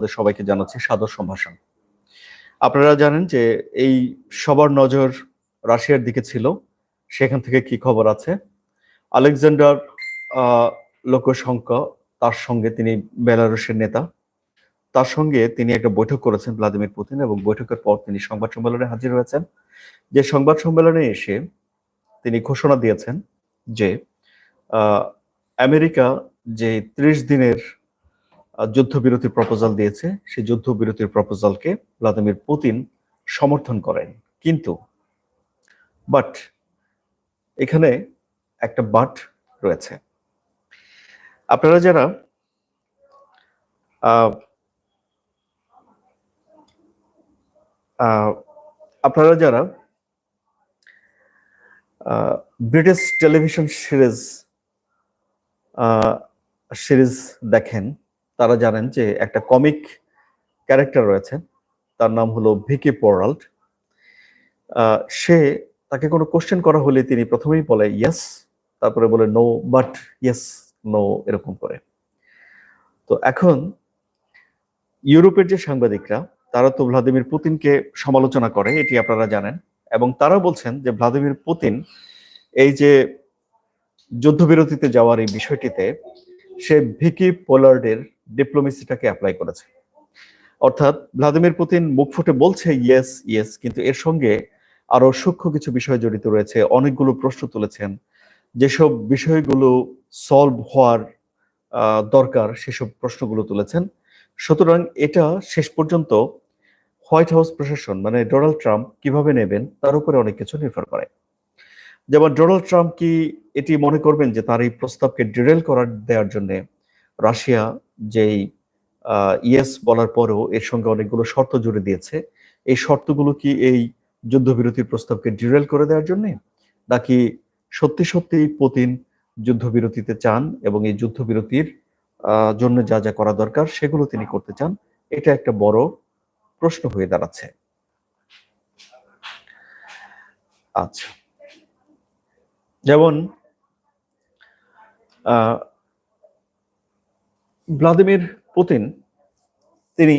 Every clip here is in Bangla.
আপনাদের সবাইকে জানাচ্ছি সাদর সম্ভাষণ। আপনারা জানেন যে এই সবার নজর রাশিয়ার দিকে ছিল, সেখান থেকে কি খবর আছে? আলেকজান্ডার লোকসংখ্যা, তার সঙ্গে তিনি বেলারুশের নেতা। তার সঙ্গে তিনি একটা বৈঠক করেছেন ভ্লাদিমির পুতিন এবং বৈঠকের পর তিনি সংবাদ সম্মেলনে হাজির হয়েছেন। যে সংবাদ সম্মেলনে এসে তিনি ঘোষণা দিয়েছেন যে আমেরিকা যে ত্রিশ দিনের যুদ্ধবিরতির প্রপোজাল দিয়েছে। সেই যুদ্ধবিরতির প্রপোজালকে ভ্লাদিমির পুতিন সমর্থন করেন। কিন্তু বাট এখানে একটা বাট রয়েছে। আপনারা যারা আপনারা যারা ব্রিটিশ টেলিভিশন সিরিজ সিরিজ দেখেন তারা জানেন যে একটা কমিক ক্যারেক্টার রয়েছে, তার নাম হলো ভিকি পোরাল্ড। সে তাকে কোনো কোশ্চেন করা হলে তিনি প্রথমেই বলে ইয়েস তারপরে বলে নো বাট ইয়েস নো এরকম করে। তো এখন ইউরোপের যে সাংবাদিকরা, তারা তো ভ্লাদিমির পুতিনকে সমালোচনা করে, এটি আপনারা জানেন, এবং তারা বলছেন যে ভ্লাদিমির পুতিন এই যে যুদ্ধবিরতিতে যাওয়ার এই বিষয়টিতে সে ভিকি পোলার্ডের ডিপ্লোমেসিটাকে অ্যাপ্লাই করেছে। অর্থাৎ ভ্লাদিমির পুতিন মুখ ফুটে বলছে ইয়েস ইয়েস কিন্তু এর সঙ্গে আরও সূক্ষ্ম কিছু বিষয় জড়িত রয়েছে। অনেকগুলো প্রশ্ন তুলেছেন। যেসব বিষয়গুলো সলভ হওয়ার দরকার, সেসব প্রশ্নগুলো তুলেছেন। সুতরাং এটা শেষ পর্যন্ত হোয়াইট হাউস প্রশাসন মানে ডোনাল্ড ট্রাম্প কীভাবে নেবেন, তার উপরে অনেক কিছু নির্ভর করে। যেমন ডোনাল্ড ট্রাম্প কি এটি মনে করবেন যে তার এই প্রস্তাবকে ডিরেল করার দেওয়ার জন্য রাশিয়া যেই ইয়েস বলার পরেও এর সঙ্গে অনেকগুলো শর্ত জুড়ে দিয়েছে। এই শর্তগুলো কি এই যুদ্ধবিরতির প্রস্তাবকে ডিরেল করে দেওয়ার জন্য? নাকি সত্যি সত্যি পুতিন যুদ্ধবিরতিতে চান এবং এই যুদ্ধবিরতির জন্য যা যা করা দরকার সেগুলো তিনি করতে চান? এটা একটা বড় প্রশ্ন হয়ে দাঁড়াচ্ছে। আচ্ছা। যেমন ভ্লাদিমির পুতিন, তিনি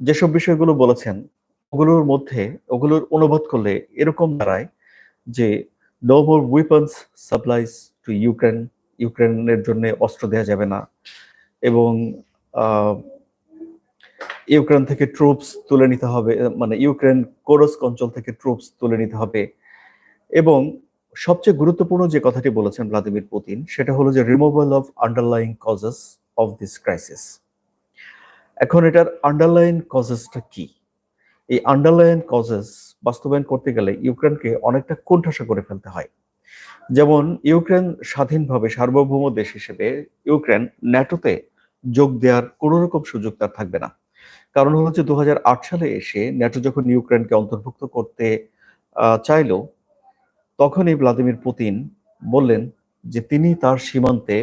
যেসব বিষয়গুলো বলেছেন, ওগুলোর মধ্যে, ওগুলোর অনুবাদ করলে এরকম দাঁড়ায় যে no more weapons supplies to Ukraine ইউক্রেনের জন্য অস্ত্র দেওয়া যাবে না। এবং ইউক্রেন থেকে ট্রুপস তুলে নিতে হবে মানে ইউক্রেন কোরস্ক অঞ্চল থেকে ট্রুপস তুলে নিতে হবে। এবং সবচেয়ে গুরুত্বপূর্ণ যে কথাটি বলেছেন ভ্লাদিমির পুতিন, সেটা হলো যে removal of underlying causes of this crisis এখন এটার আন্ডারলাইন কজেসটা কি? এই আন্ডারলাইন কজেস বাস্তবায়ন করতে গেলে ইউক্রেনকে অনেকটা কোণঠাসা করে ফেলতে হয়। যেমন, ইউক্রেন স্বাধীনভাবে সার্বভৌম দেশ হিসেবে ইউক্রেন ন্যাটোতে যোগ দেওয়ার কোনো রকম সুযোগ তার থাকবে না। কারণ হচ্ছে দু হাজার আট সালে এসে ন্যাটো যখন ইউক্রেনকে অন্তর্ভুক্ত করতে চাইল, তখনই ভ্লাদিমির পুতিন বললেন যে, তিনি তার সীমান্তে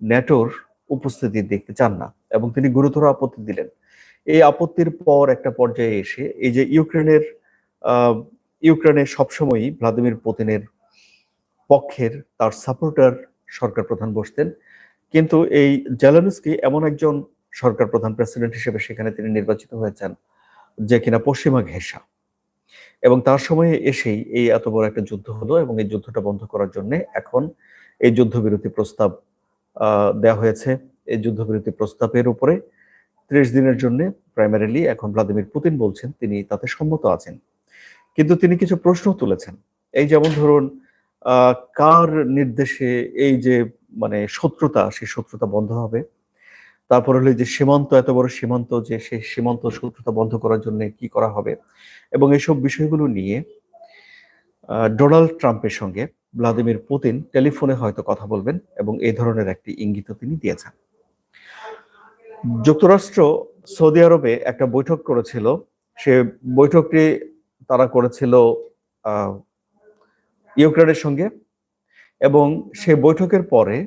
ন্যাটোর উপস্থিতি দেখতে চান না এবং তিনি গুরুতর আপত্তি দিলেন। এই আপত্তির পর একটা পর্যায়ে এসে এই যে ইউক্রেনের ইউক্রেনে সবসময়ই ভ্লাদিমির পুতিনের পক্ষের তার সাপোর্টার সরকার প্রধান বসতেন। কিন্তু এই জেলেনস্কি এমন একজন সরকার প্রধান প্রেসিডেন্ট হিসেবে সেখানে তিনি নির্বাচিত হয়েছেন যে কিনা পশ্চিমা ঘেঁষা। এবং তার সময়ে এসেই এই এত বড় একটা যুদ্ধ হলো এবং এই যুদ্ধটা বন্ধ করার জন্য এখন এই যুদ্ধবিরতি প্রস্তাব দেওয়া হয়েছে এই যুদ্ধবিরতি প্রস্তাবের উপরে। ত্রিশ দিনের জন্য প্রাইমারিলি এখন ভ্লাদিমির পুতিন বলছেন, তিনি তাতে সম্মত আছেন। কিন্তু তিনি কিছু প্রশ্ন তুলেছেন। এই যেমন ধরুন কার নির্দেশে এই যে মানে শত্রুতা, সেই শত্রুতা বন্ধ হবে? তারপর হলো যে সীমান্ত, এত বড় সীমান্ত যে সেই সীমান্ত শত্রুতা বন্ধ করার জন্য কি করা হবে? এবং এইসব বিষয়গুলো নিয়ে ডোনাল্ড ট্রাম্পের সঙ্গে ভ্লাদিমির পুতিন টেলিফোনে হয়তো কথা বলবেন এবং এই ধরনের একটি ইঙ্গিত তিনি দিয়েছেন। যুক্তরাষ্ট্র সৌদি আরবে একটা বৈঠক করেছিল। সে বৈঠকটি তারা করেছিল ইউক্রেনের সঙ্গে এবং সে বৈঠকের পরে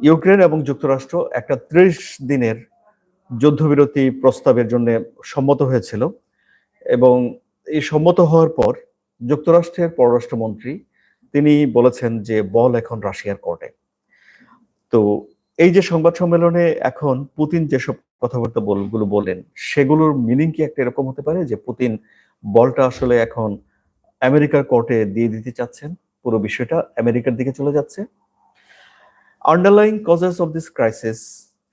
ইউক্রেন এবং যুক্তরাষ্ট্র একটা ত্রিশ দিনের যুদ্ধবিরতি প্রস্তাবের জন্য সম্মত হয়েছিল এবং এই সম্মত হওয়ার পর যুক্তরাষ্ট্রের পররাষ্ট্রমন্ত্রী তিনি বলেছেন যে, বল এখন রাশিয়ার কোর্টে। তো এই যে সংবাদ সম্মেলনে এখন পুতিন যেসব কথাবার্তা বলগুলো বলেন, সেগুলোর মিনিং কি একটা এরকম হতে পারে? যে পুতিন বলটা আসলে এখন আমেরিকার কোর্টে দিয়ে দিতে চাচ্ছেন, পুরো বিষয়টা আমেরিকার দিকে চলে যাচ্ছে। Underlying causes of this crisis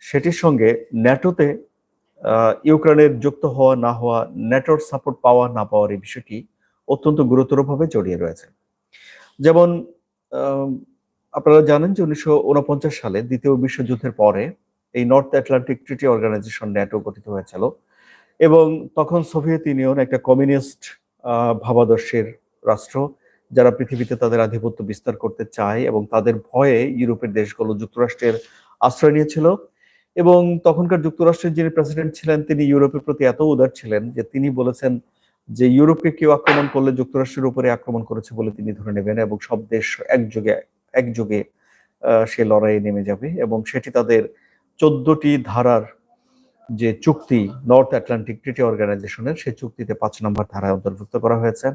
সেটির সঙ্গে ন্যাটোতে ইউক্রেনের যুক্ত হওয়া না হওয়া, ন্যাটোর সাপোর্ট পাওয়া না পাওয়ার এই বিষয়টি অত্যন্ত গুরুতরভাবে জড়িয়ে রয়েছে। যেমন আপনারা জানেন যে উনিশশো উনপঞ্চাশ সালে দ্বিতীয় বিশ্বযুদ্ধের পরে এই North Atlantic Treaty Organization NATO গঠিত হয়েছিল এবং তখন সোভিয়েত ইউনিয়ন একটা কমিউনিস্ট ভাবাদর্শের রাষ্ট্র যারা পৃথিবীতে তাদের আধিপত্য বিস্তার করতে চায় এবং তাদের ভয়ে ইউরোপের দেশগুলো যুক্তরাষ্ট্রের আশ্রয় নিয়েছিল এবং তখনকার যুক্তরাষ্ট্রের যিনি প্রেসিডেন্ট ছিলেন তিনি ইউরোপের প্রতি এত উদার ছিলেন যে তিনি বলেছেন যে ইউরোপকে কেউ আক্রমণ করলে যুক্তরাষ্ট্রের উপরে আক্রমণ করেছে বলে তিনি ধরে নেবেন এবং সব দেশ একযোগে একযোগে সে লড়াইয়ে নেমে যাবে এবং সেটি তাদের চোদ্দটি ধারার যে চুক্তি নর্থ আটলান্টিক ট্রিটি অর্গানাইজেশনের সেই চুক্তিতে পাঁচ নম্বর ধারায় অন্তর্ভুক্ত করা হয়েছে।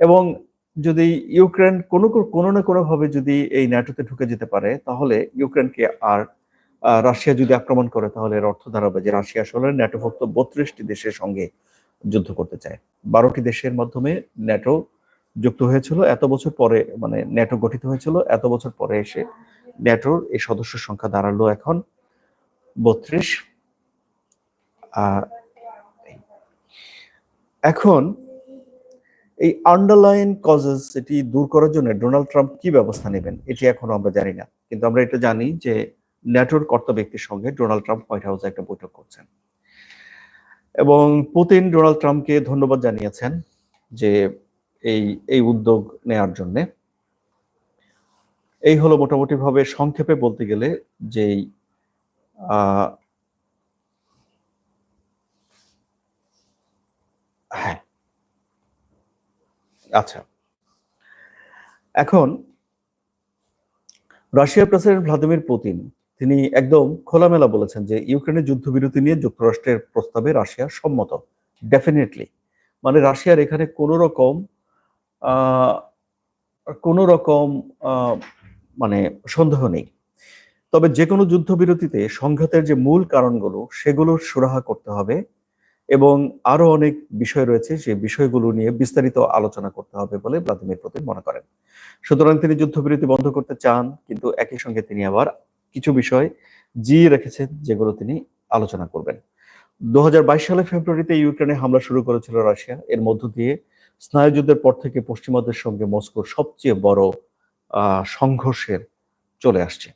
এবং যদি ইউক্রেন কোনো কোনো না কোনোভাবে যদি এই ন্যাটোতে ঢুকে যেতে পারে, তাহলে ইউক্রেনকে আর রাশিয়া যদি আক্রমণ করে, তাহলে এর অর্থ দাঁড়াবে যে রাশিয়া আসলে ন্যাটোভুক্ত বত্রিশটি দেশের সঙ্গে যুদ্ধ করতে চায়। বারোটি দেশের মাধ্যমে ন্যাটো যুক্ত হয়েছিল। এত বছর পরে মানে ন্যাটো গঠিত হয়েছিল। এত বছর পরে এসে ন্যাটোর এই সদস্য সংখ্যা দাঁড়াল এখন বত্রিশ। এখন এই আন্ডারলাইন কজেস এটি দূর করার জন্য ডোনাল্ড ট্রাম্প কি ব্যবস্থা নেবেন, এটি এখনও আমরা জানি না। কিন্তু আমরা এটা জানি যে ন্যাটোর কর্তা ব্যক্তির সঙ্গে ডোনাল্ড ট্রাম্প হোয়াইট হাউসে একটা বৈঠক করছেন। এবং পুতিন ডোনাল্ড ট্রাম্পকে ধন্যবাদ জানিয়েছেন যে এই এই উদ্যোগ নেয়ার জন্য। এই হলো মোটামুটি ভাবে সংক্ষেপে বলতে গেলে যেই হ্যাঁ। আচ্ছা। এখন রাশিয়ার প্রেসিডেন্ট ভ্লাদিমির পুতিন তিনি একদম খোলামেলা বলেছেন যে, ইউক্রেনের যুদ্ধবিরতি নিয়ে যুক্তরাষ্ট্রের প্রস্তাবে রাশিয়া সম্মত। ডেফিনেটলি মানে রাশিয়ার এখানে কোনো রকম কোনো রকম মানে সন্দেহ নেই। তবে যে কোনো যুদ্ধবিরতিতে সংঘাতের যে মূল কারণগুলো সেগুলোর সুরাহা করতে হবে এবং আরও অনেক বিষয় রয়েছে যে বিষয়গুলো নিয়ে বিস্তারিত আলোচনা করতে হবে বলে ভ্লাদিমির পুতিন মনে করেন। সুতরাং তিনি যুদ্ধবিরতি বন্ধ করতে চান, কিন্তু একই সঙ্গে তিনি আবার কিছু বিষয় জিয়ে রেখেছেন যেগুলো তিনি আলোচনা করবেন। দুহাজার বাইশ সালে ফেব্রুয়ারিতে ইউক্রেনে হামলা শুরু করেছিল রাশিয়া। এর মধ্য দিয়ে স্নায়ুযুদ্ধের পর থেকে পশ্চিমাদের সঙ্গে মস্কোর সবচেয়ে বড় সংঘর্ষের চলে আসছে।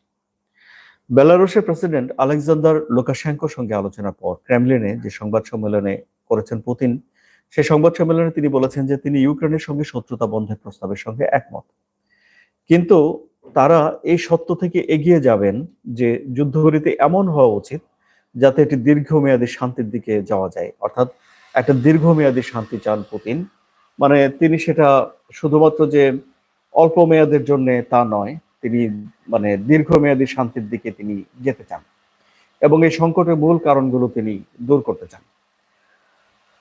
বেলারুশের প্রেসিডেন্ট আলেকজান্ডার লোকাশ্যাঙ্কোর সঙ্গে আলোচনার পর ক্রেমলিনে যে সংবাদ সম্মেলনে করেছেন পুতিন সেই সংবাদ সম্মেলনে তিনি বলেছেন যে তিনি ইউক্রেনের সঙ্গে শত্রুতা বন্ধের প্রস্তাবের সঙ্গে একমত। কিন্তু তারা এই সত্য থেকে এগিয়ে যাবেন যে যুদ্ধবিরতি এমন হওয়া উচিত যাতে এটি দীর্ঘমেয়াদী শান্তির দিকে যাওয়া যায়। অর্থাৎ একটা দীর্ঘমেয়াদী শান্তি চান পুতিন। মানে তিনি সেটা শুধুমাত্র যে অল্প মেয়াদের জন্য তা নয়, তিনি মানে দীর্ঘমেয়াদী শান্তির দিকে তিনি যেতে চান এবং এই সংকটের মূল কারণগুলো তিনি দূর করতে চান।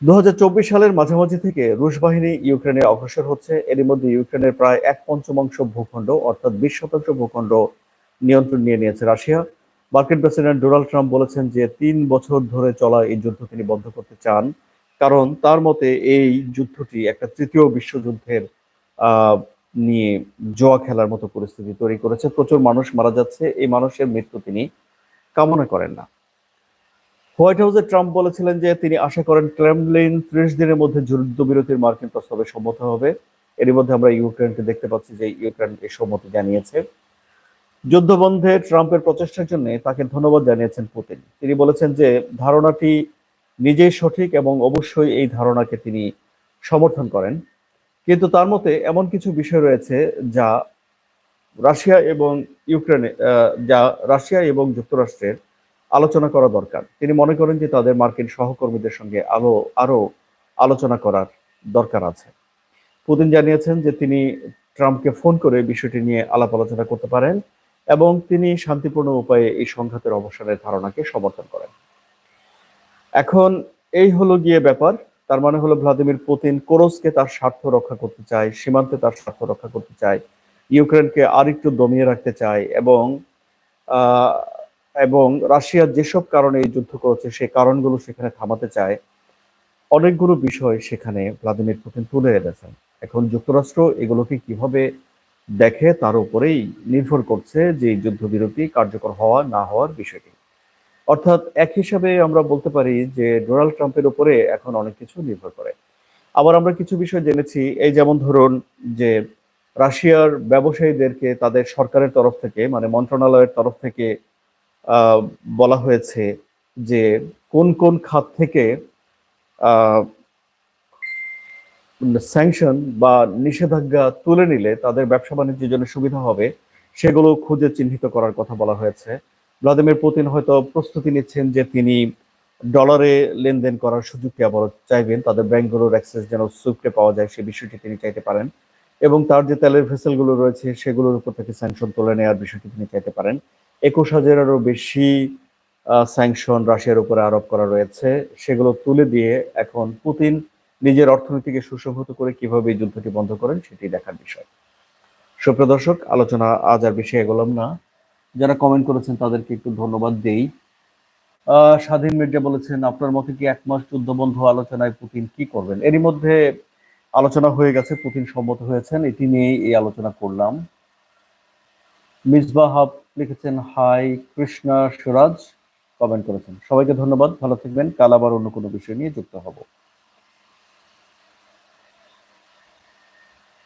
দু হাজার চব্বিশ সালের মাঝামাঝি থেকে রুশ বাহিনী ইউক্রেনে অগ্রসর হচ্ছে। এর মধ্যে ইউক্রেনের প্রায় এক পঞ্চমাংশ ভূখণ্ড, অর্থাৎ বিশ শতাংশ ভূখণ্ড নিয়ন্ত্রণ নিয়ে নিয়েছে রাশিয়া। মার্কিন প্রেসিডেন্ট ডোনাল্ড ট্রাম্প বলেছেন যে তিন বছর ধরে চলা এই যুদ্ধ তিনি বন্ধ করতে চান, কারণ তার মতে এই যুদ্ধটি একটা তৃতীয় বিশ্বযুদ্ধের নিয়ে জোয়া খেলার মতো পরিস্থিতি তৈরি করেছে। প্রচুর মানুষ মারা যাচ্ছে, এই মানুষের মৃত্যু তিনি কামনা করেন না। হোয়াইট হাউসে ট্রাম্প বলেছিলেন যে তিনি আশা করেন ক্রেমলিন ত্রিশ দিনের মধ্যে যুদ্ধবিরতির মার্কিন প্রস্তাবে সম্মত হবে। এর মধ্যে আমরা ইউক্রেনকে দেখতে পাচ্ছি যে ইউক্রেন এই সম্মতি জানিয়েছে। যুদ্ধবন্ধে ট্রাম্পের প্রচেষ্টার জন্য তাকে ধন্যবাদ জানিয়েছেন পুতিন। তিনি বলেছেন যে ধারণাটি নিজেই সঠিক এবং অবশ্যই এই ধারণাকে তিনি সমর্থন করেন। কিন্তু তার মতে এমন কিছু বিষয় রয়েছে যা রাশিয়া এবং ইউক্রেনে যা রাশিয়া এবং যুক্তরাষ্ট্রের আলোচনা করা দরকার। তিনি মনে করেন যে তাদের মার্কিন সহকর্মীদের সঙ্গে আলো, আরও আলোচনা করার দরকার আছে। পুতিন জানিয়েছেন যে তিনি ট্রাম্পকে ফোন করে বিষয়টি নিয়ে আলাপ আলোচনা করতে পারেন এবং তিনি শান্তিপূর্ণ উপায়ে এই সংঘাতের অবসানের ধারণাকে সমর্থন করেন। এখন এই হলো গিয়ে ব্যাপার। তার মানে হলো ভ্লাদিমির পুতিন কোরসকে তার স্বার্থ রক্ষা করতে চায়, সীমান্তে তার স্বার্থ রক্ষা করতে চায়, ইউক্রেনকে আরেকটু দমিয়ে রাখতে চায় এবং এবং রাশিয়া যেসব কারণে এই যুদ্ধ করেছে, সেই কারণগুলো সেখানে থামাতে চায়, অনেকগুলো বিষয় সেখানে ভ্লাদিমির পুতিন তুলে এনেছেন। এখন যুক্তরাষ্ট্র এগুলোকে কীভাবে দেখে তার উপরেই নির্ভর করছে যে যুদ্ধবিরতি কার্যকর হওয়া, না হওয়ার বিষয়টি। অর্থাৎ এক হিসাবে আমরা বলতে পারি যে ডোনাল্ড ট্রাম্পের উপরে এখন অনেক কিছু নির্ভর করে। আবার আমরা কিছু বিষয় জেনেছি, এই যেমন ধরুন যে রাশিয়ার ব্যবসায়ীদেরকে তাদের সরকারের তরফ থেকে মানে মন্ত্রণালয়ের তরফ থেকে বলা হয়েছে যে কোন কোন খাত থেকে স্যাংশন বা নিষেধাজ্ঞা তুলে নিলে তাদের ব্যবসা বাণিজ্যের জন্য সুবিধা হবে, সেগুলো খুঁজে চিহ্নিত করার কথা বলা হয়েছে। ভ্লাদিমির পুতিন হয়তো প্রস্তুতি নিচ্ছেন যে তিনি ডলারে লেনদেন করার সুযোগটি আবার চাইবেন, তাদের ব্যাংকগুলোর অ্যাক্সেস যেন সুইফটে পাওয়া যায় সেই বিষয়টি তিনি চাইতে পারেন। এবং তার যে তেলের ভেসেলগুলো রয়েছে, সেগুলোর উপর থেকে স্যাংশন তুলে নেওয়ার বিষয়টি তিনি চাইতে পারেন। একুশ হাজারেরও বেশি স্যাংশন রাশিয়ার উপরে আরোপ করা রয়েছে। সেগুলো তুলে দিয়ে এখন পুতিন নিজের অর্থনীতিকে সুসংহত করে কীভাবে এই যুদ্ধটি বন্ধ করেন সেটি দেখার বিষয়। সুপ্রিয় দর্শক, আলোচনা আজ আর বেশি এগোলাম না। যারা কমেন্ট করেছেন তাদেরকে একটু ধন্যবাদ দেই। স্বাধীন মির্জা বলেছেন, আপনার মতে কি এক মাস যুদ্ধ বন্ধ আলোচনায় পুতিন কি করবেন? এরই মধ্যে আলোচনা হয়ে গেছে, পুতিন সম্মত হয়েছেন, এটি নিয়ে এই আলোচনা করলাম। মিসবাহ লিখেছেন, হাই কৃষ্ণা সুরাজ কমেন্ট করেছেন। সবাইকে ধন্যবাদ। ভালো থাকবেন। কাল আবার অন্য কোনো বিষয় নিয়ে যুক্ত হব।